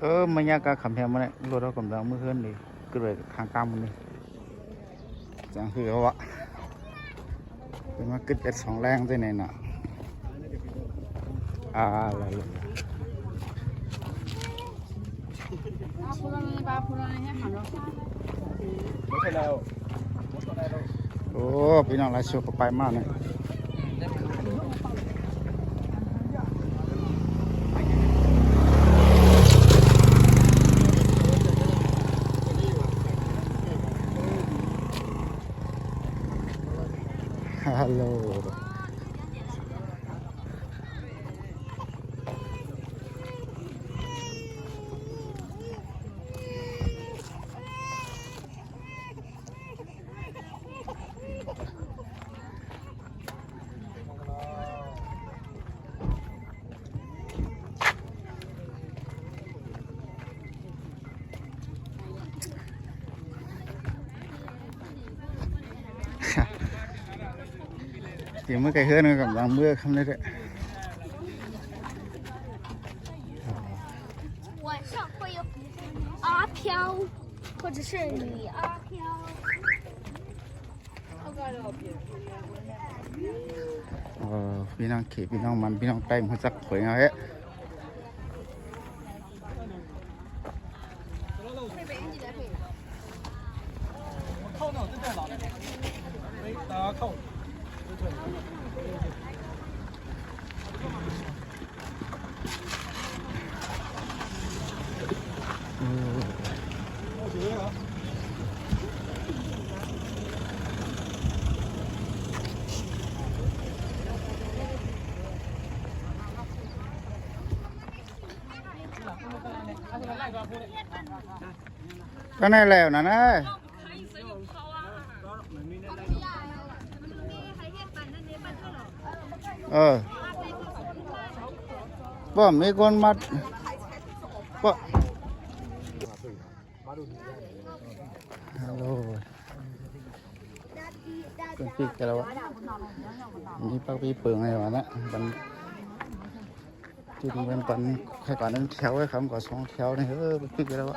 เออมันยากกะขำแพงมาเลยรถเรากำลังมือเฮือนเลยก็เลยทางกำมันเลยจังคือเขาวะเป็นมากึดเอ็ดสองแรงด้วยเน่น่ะอ่าอะไรหยรบ้อโอ้พี่น้องหลายชุดก็ไปมากเนี่ย Alô. ฮัลโหล thì mới cái hơn còn bằng mưa không đấy đấy 晚上会有阿飘，或者是女阿飘。 ờ,พี่น้องขี่พี่น้องมันพี่น้องไต้มันสักขวยเอาเฮ้ย ก็นั่นแหล ะนะนะ เออบ่มีคนมาบ่าฮัลโหลเป็นปีกกันแล้ววะนี่ปักปีเปิงอะไรวะนะมันจุดเป็นปันใครก่อนนั้นแถวไว้คำก่อนสองแถวนี่เออเป็นปีกกันแล้ววะ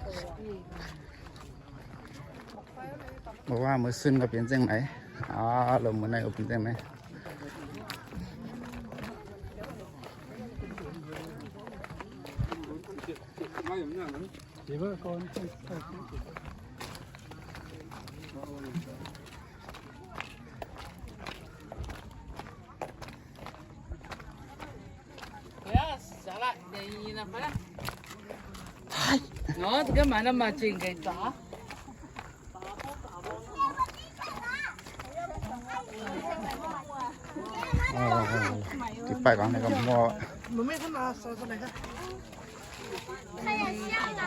ห็นทางขวาว่ะเอาวะ Bikin ha. อ๋ออ่าโหลจังคือวะตานี่ไม่อ่านหุบปากอะไรบอกว่ามือซึ่งก็เปลี่ยนจังไหนอ๋อลมมือในก็เปลี่ยนจังไหน Thì vợ con 不哦，这个买了嘛，真给砸。 อ๋อติดไปก่อนนะครับมัว Mà mấy con nào sao sao này ha? 太阳下来。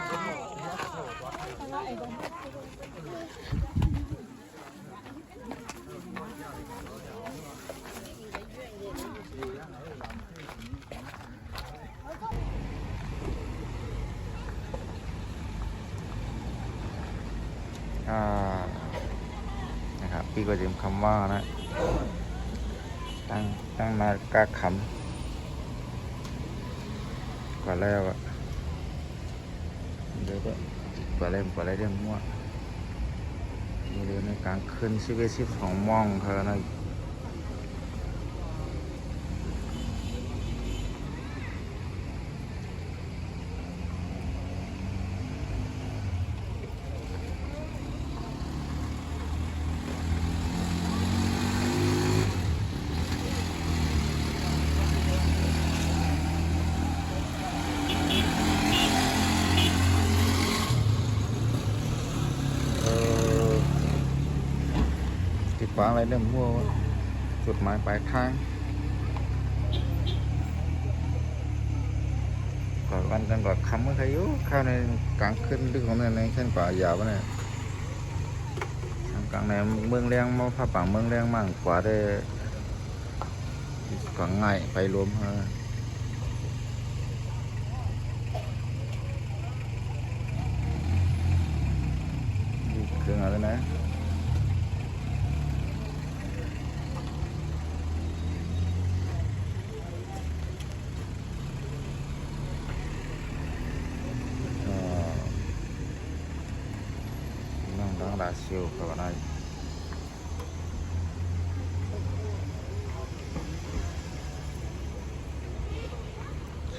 อ พี่ก็จะคำว่านะ ตั้งตั้งนากาขำกว่าแล้วอะเดี๋ยวก็กว่าเล่มกว่าเล้วเรื่องมั่วมีเรื่องในการขึ้นชีวิตชีพของมองเธอนะ ขวางอะไรเรื่องมั่วจุดหมายปลายทางก่อนวันกันก่อนคำเมื่อใครอยู่เข้าในกลางขึ้นดึกของในในเส้นกว่ายาวปะเนี่ยทางกลางในเมืองเลี้ยงมาผ้าป่าเมืองเลี้ยงมั่งกว่าได้กว่าง่ายไปรวมฮอนี่เครื่องอะไรนะ năng đáng là siêu các bạn ơi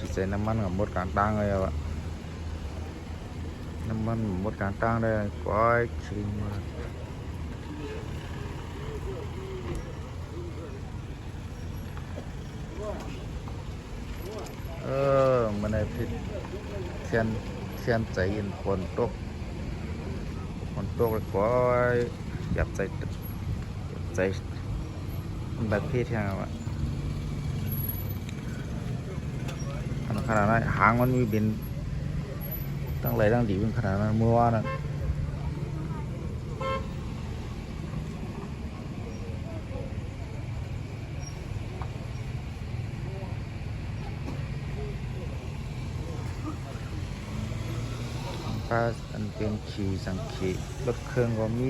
Chỉ sẽ năm ăn ở một cán tăng rồi ạ năm ăn ở một cán tăng đây có chỉ mà ờ mà này thì เทียนเทีย นใจเย็นตกฝนตกเลยก็หยับใจใจแบบพี่เทียงอะขนาดนั้นหางมันมีบินตั้งไรตั้งดีเป็นขนาดนั้นเมื่อวานนั้น ก็อันเป็นขี่สังขีรถเครื่องก็มี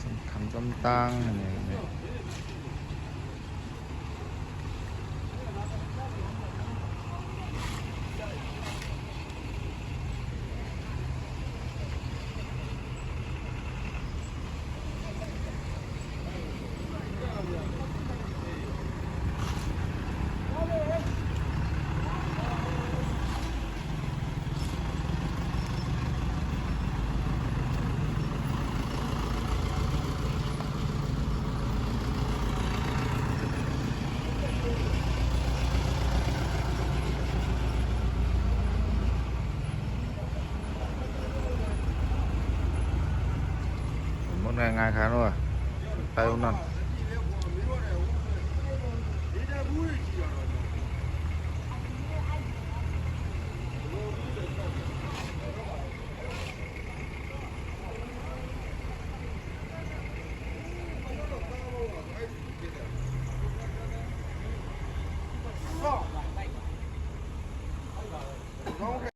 เขานะเขารังสา มสี่วันนะ